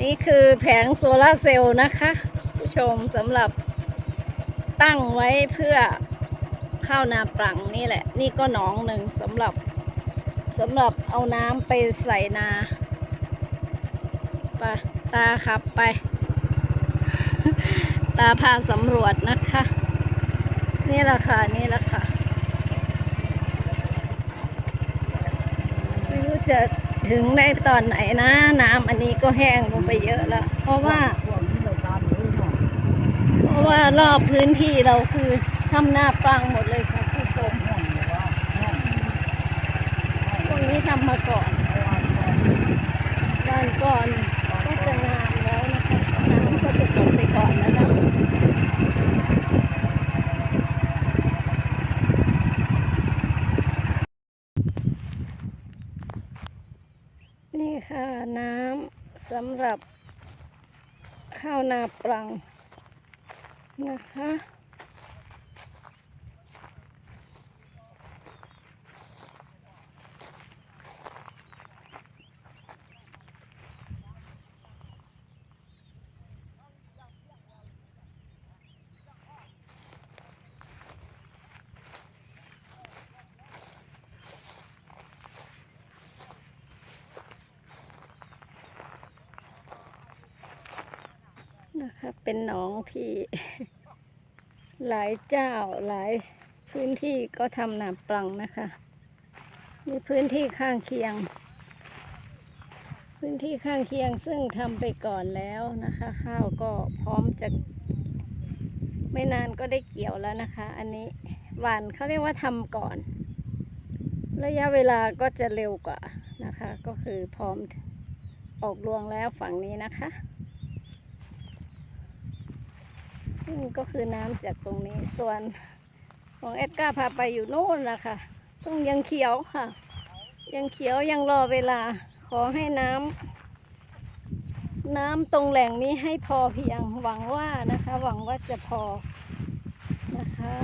นี่คือแผงโซลาร์เซลล์นะคะ ผู้ชมสำหรับตั้งไว้เพื่อข้าวนาปรังนี่แหละ นี่ก็หนองหนึ่งสำหรับสำหรับเอาน้ำไปใส่นาไปตาขับไป ตาพาสำรวจนะคะ นี่แหละค่ะ นี่แหละค่ะ ไม่รู้จะ ถึงได้ตอนไหนนะ น้ำอันนี้ก็แห้งลงไปเยอะแล้ว เพราะว่า เพราะว่ารอบพื้นที่เราคือทำนาปรังหมดเลยค่ะผู้ชมตรงนี้ทำมาก่อนบ้านก่อนก็จะงามแล้วนะคะ น้ำก็จะตกไปก่อนแล้วนะนี่ค่ะ น้ำสำหรับ ข้าวนาปรังนะคะ นะคะ เป็นหนองที่ หลายเจ้าหลายพื้นที่ก็ทำนาปรังนะคะ มีพื้นที่ข้างเคียง พื้นที่ข้างเคียงซึ่งทำไปก่อนแล้วนะคะ ข้าวก็พร้อมจะไม่นานก็ได้เกี่ยวแล้วนะคะ อันนี้หวานเขาเรียกว่าทำก่อน ระยะเวลาก็จะเร็วกว่านะคะ ก็คือพร้อมออกรวงแล้วฝั่งนี้นะคะ ซึ่ก็คือน้ำจากตรงนี้ ส่วนของเอ็ดก้าพาไปอยู่โน่นนะคะต้องยังเขียวค่ะ ยังเขียวยังรอเวลา ขอให้น้ำน้ำตรงแหล่งนี้ให้พอเพียงหวังว่านะคะ หวังว่าจะพอนะคะ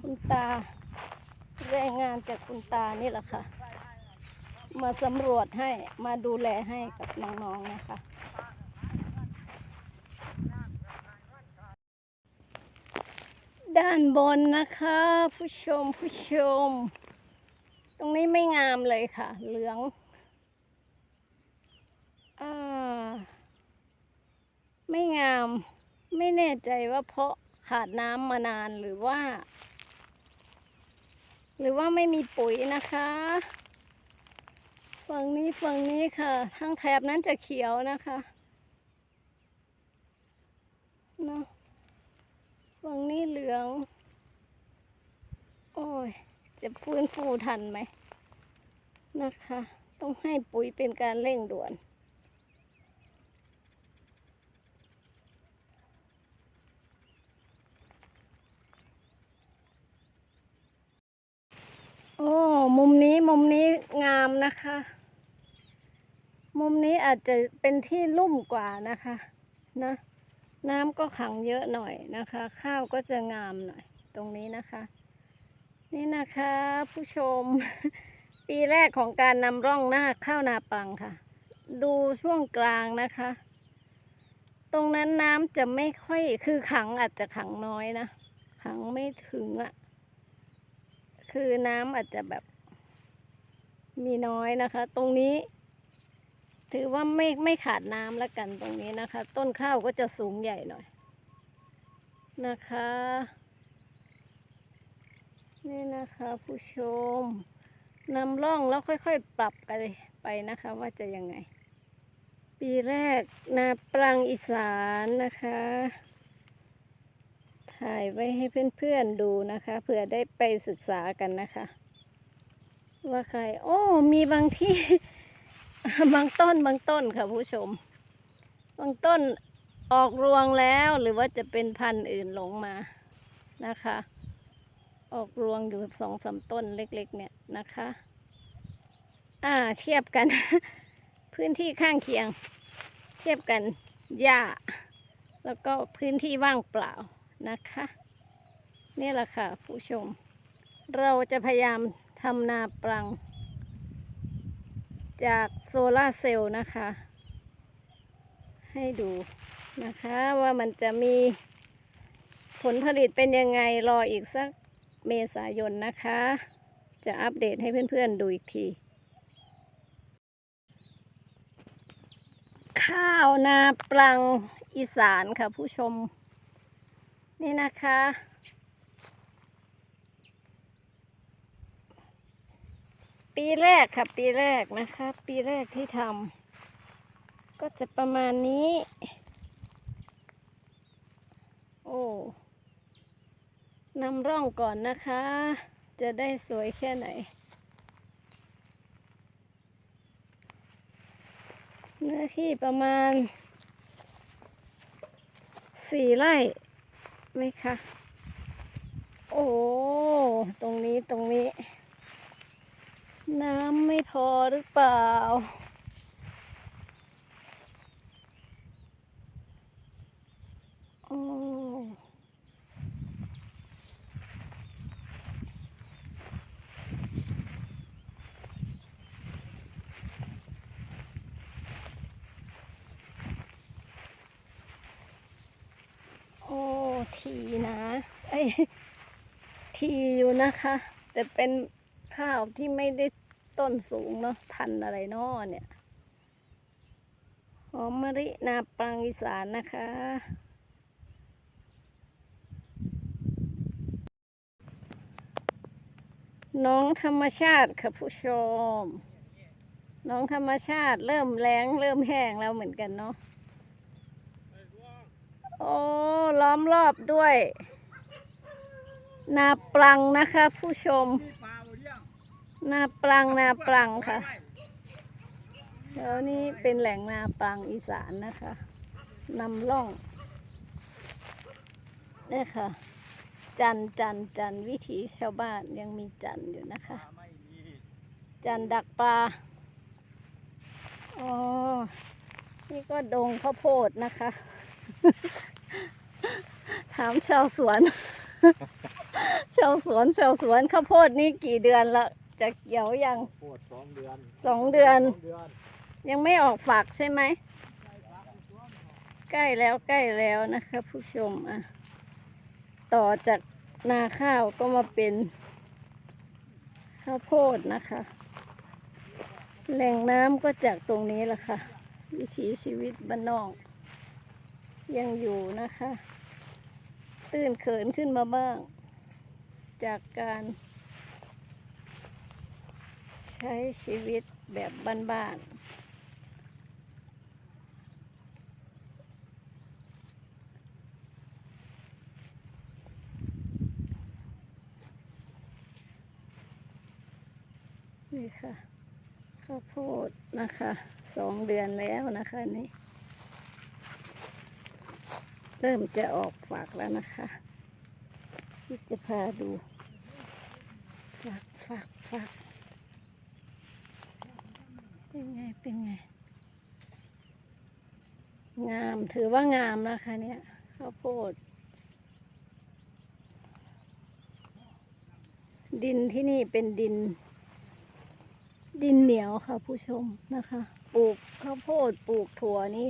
คุณตาแรงงานจากคุณตานี่แหละค่ะ มาสำรวจให้มาดูแลให้กับน้องๆนะคะ ด้านบนนะคะ ผู้ชมผู้ชม ตรงนี้ไม่งามเลยค่ะ เหลืองอาไม่งามไม่แน่ใจว่าเพราะขาดน้ำมานานหรือว่า หรือว่าไม่มีปุ๋ยนะคะฝั่งนี้ฝั่งนี้ค่ะทางแถบนั้นจะเขียวนะคะเนาะ ฝั่งนี้เหลือง โอ้ย จะฟื้นฟูทันไหม นะคะ ต้องให้ปุ๋ยเป็นการเร่งด่วน โอ้ มุมนี้มุมนี้งามนะคะ มุมนี้อาจจะเป็นที่ลุ่มกว่านะคะ นะ น้ำก็ขังเยอะหน่อยนะคะ ข้าวก็จะงามหน่อย ตรงนี้นะคะ นี่นะคะผู้ชม ปีแรกของการนำร่องหน้าข้าวนาปังค่ะ ดูช่วงกลางนะคะ ตรงนั้นน้ำจะไม่ค่อยคือขังอาจจะขังน้อยนะ ขังไม่ถึงอะ่ะ คือน้ำอาจจะแบบมีน้อยนะคะ ตรงนี้ ถือว่าไม่ไม่ขาดน้ำแล้วกันตรงนี้นะคะ ต้นข้าวก็จะสูงใหญ่หน่อย นะคะ นี่นะคะผู้ชมนำร่องแล้วค่อยๆ ปรับกันไปนะคะ ว่าจะยังไง ปีแรกนาปรังอีสานนะคะ ถ่ายไว้ให้เพื่อนๆดูนะคะเผื่อได้ไปศึกษากันนะคะ ว่าใคร โอ้ มีบางที่ บางต้นบางต้นค่ะผู้ชม บางต้นออกรวงแล้วหรือว่าจะเป็นพันธุ์อื่นหลงมานะคะ ออกรวงอยู่สองสามต้นเล็กๆ เนี่ยนะคะ อ่าเทียบกัน พื้นที่ข้างเคียง เทียบกันหญ้า แล้วก็พื้นที่ว่างเปล่านะคะ นี่แหละค่ะ ผู้ชม เราจะพยายามทำนาปรัง จากโซลาเซลล์นะคะ ให้ดูนะคะว่ามันจะมีผลผลิตเป็นยังไงรออีกสักเมษายนนะคะ จะอัปเดตให้เพื่อนๆดูอีกที ข้าวนาปลังอีสานค่ะผู้ชม นี่นะคะ ปีแรกค่ะ ปีแรกนะคะ ปีแรกที่ทำก็จะประมาณนี้ โอ้นำร่องก่อนนะคะ จะได้สวยแค่ไหน เนื้อที่ประมาณสี่ไร่ไหมคะ โอ้ ตรงนี้ตรงนี้ น้ำไม่พอหรือเปล่า โอ้โอ้ทีนะ ไอยทีอยู่นะคะ แต่เป็น ข้าวที่ไม่ได้ต้นสูงเนาะพันอะไรนาะเนี่ยหอมมะลินาปรังอีสานนะคะ น้องธรรมชาติค่ะผู้ชม น้องธรรมชาติเริ่มแรงเริ่มแห้งแล้วเหมือนกันเนาะโอ้ล้อมรอบด้วย นาปลังนะคะผู้ชม นาปลังนาปลังค่ะ แล้วนี่เป็นแหล่งนาปลังอีสานนะคะนำล่องนี่ค่ะ จันจันจันวิถีชาวบ้านยังมีจันอยู่นะคะ จันดักปลาอ๋อนี่ก็ดงข้าวโพดนะคะ ถามชาวสวน ชาวสวนชาวสวนข้าวโพดนี่กี่เดือนละ จะเกี่ยวยังโคตรสองเดือนสองเดือนสองเดือนยังไม่ออกฝักใช่ไหม ใกล้แล้วใกล้แล้วนะคะผู้ชมอะ ต่อจากนาข้าวก็มาเป็น ข้าวโพดนะคะ แหล่งน้ำก็จากตรงนี้แหละค่ะ วิถีชีวิตบ้านนอก ยังอยู่นะคะ ตื้นเขินขึ้นมาบ้าง จากการ ใช้ชีวิตแบบบ้านๆ นี่ค่ะ ข้าวโพดนะคะ สองเดือนแล้วนะคะนี่ เริ่มจะออกฝักแล้วนะคะที่จะพาดูฝักฝักฝัก เป็นไง เป็นไง งาม ถือว่างามนะคะเนี่ยข้าวโพด ดินที่นี่เป็นดิน ดินเหนียวค่ะผู้ชมนะคะ ปลูกข้าวโพดปลูกถั่วนี่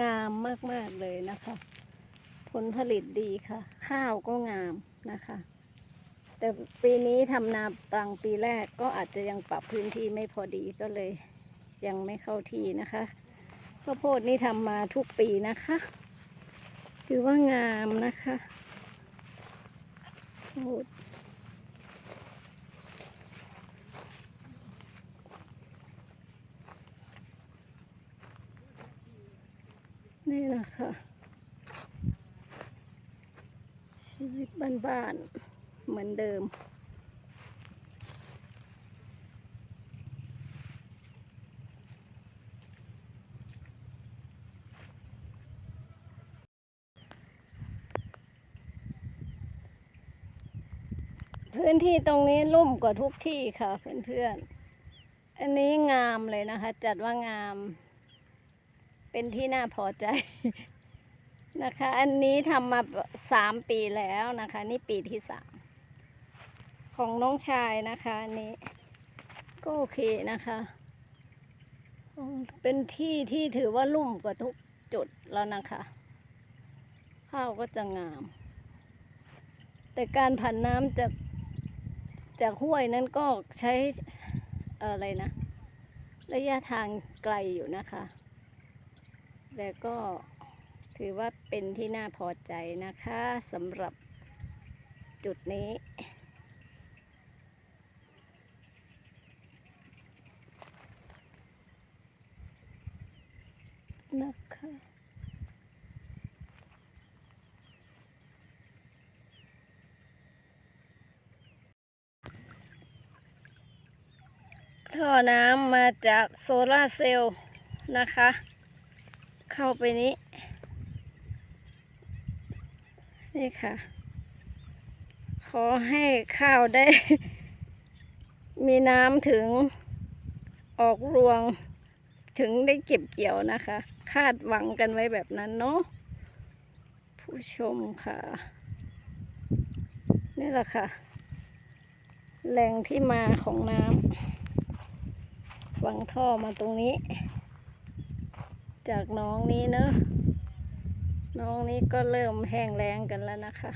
งามมาก ๆ เลยนะคะ ผลผลิตดีค่ะ ข้าวก็งามนะคะแต่ปีนี้ทำนาปรังปีแรกก็อาจจะยังปรับพื้นที่ไม่พอดีก็เลย ยังไม่เข้าที่นะคะข้าวโพดนี่ทำมาทุกปีนะคะ ถือว่างามนะคะโพดนี่แหละคะ ชีวิตบ้านๆเหมือนเดิม พื้นที่ตรงนี้ลุ่มกว่าทุกที่ค่ะเพื่อนๆ อันนี้งามเลยนะคะ จัดว่างาม เป็นที่น่าพอใจนะคะ อันนี้ทำมาสามปีแล้วนะคะ นี่ปีที่สามของน้องชายนะคะอันนี้ก็โอเคนะคะ เป็นที่ที่ถือว่าลุ่มกว่าทุกจุดแล้วนะคะ ข้าวก็จะงาม แต่การผันน้ำจาก จากห้วยนั้นก็ใช้เอ่ออะไรนะ ระยะทางไกลอยู่นะคะแต่ก็ถือว่าเป็นที่น่าพอใจนะคะสำหรับจุดนี้ นะคะ ท่อน้ำมาจากโซลาร์เซลล์นะคะ เข้าไปนี้ นี่ค่ะ ขอให้ข้าวได้ มีน้ำถึงออกรวง ถึงได้เก็บเกี่ยวนะคะ คาดหวังกันไว้แบบนั้นเนาะผู้ชมค่ะ นี่แหละค่ะ แหล่งที่มาของน้ำ ฝังท่อมาตรงนี้ จากน้องนี้เนอะน้องนี้ก็เริ่มแห้งแล้งกันแล้วนะคะ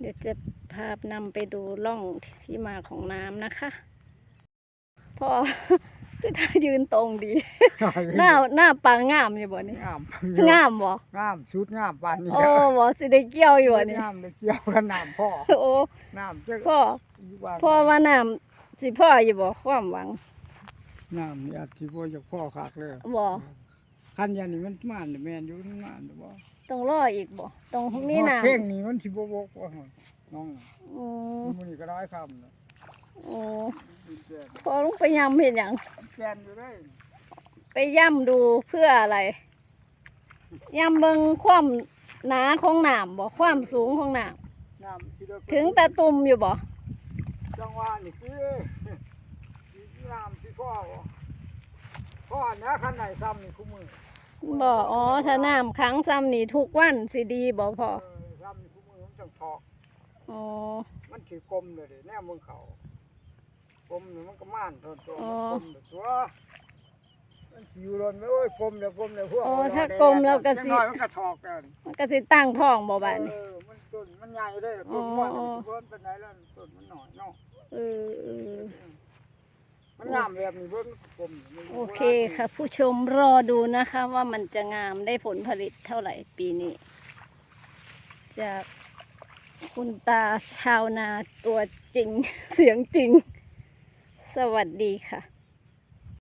เดี๋ยวจะพานำไปดูร่องที่มาของน้ำนะคะ พอ คือถ้ายืนตรงดี หน้าหน้าปางงามอยู่บ่นี่งามงามบ่งามชุดงามปานนี้โอ้บ่สิได้เกี่ยวอยู่บ่นี่งามเลยเกี่ยวกันน้ำพ่อโอ้น้ำเจ้าพ่อว่าพ่อว่าน้ำสิพ่ออยู่บ่ความหวังน้ำนี่อาจสิบ่อยากพ่อคักเลยบ่คันยันนี่มันมานแม่นอยู่มันมานบ่ต้องรออีกบ่ต้องมีน้ำเพลงนี้มันสิบ่บกว่าน้องอืมมื้อนี้ก็ได้คำนะ โอ้แกนพอลงไปย่ำเห็นหยังแกนอยู่ได้ไปย่ำดูเพื่ออะไรย่ำเบิ่งความหนาของน้ำบ่ความสูงของน้น้ำสิได้ำถึงตะตุ่มอยู่บ่จังหวะนี่คือสิน้ำสิพ่อบ่พ่อนะคันไหนซ้ำนี่คู่มือบ่อ๋อถ้าน้ำขังซ้ำนี่ทุกวันสิดีบ่พอเออซ้ำนี่คู่มือมันจังทอกอ๋อมันถือกลมเลยเด้แน่มึงเขา กลมนี่มันก็ม่านตัวตัวอ๋อกลมเลยตัวมันสิอยู่รนไม่โอ้ยกลมเดี๋ยวกลมเดี๋ยวพวกโอ้เรถ้าได้กลมแล้วก็สิจังน้อยมันก็ทอกกันมันก็สิตั้งท้องบ่บาดนี้ เออมันต้นมันใหญ่เลยอ๋ต้อนว่ามันสิเบิ่นเป็นไหนแล้วต้นมันหน่อยเนาะเออเออมันงามแบบนี้เบิ่งกลมมันโอเคค่ะ ผู้ชมรอดูนะคะ ว่ามันจะงามได้ผลผลิตเท่าไหร่ปีนี้จากคุณตาชาวนาตัวจริง เสียงจริง สวัสดีค่ะ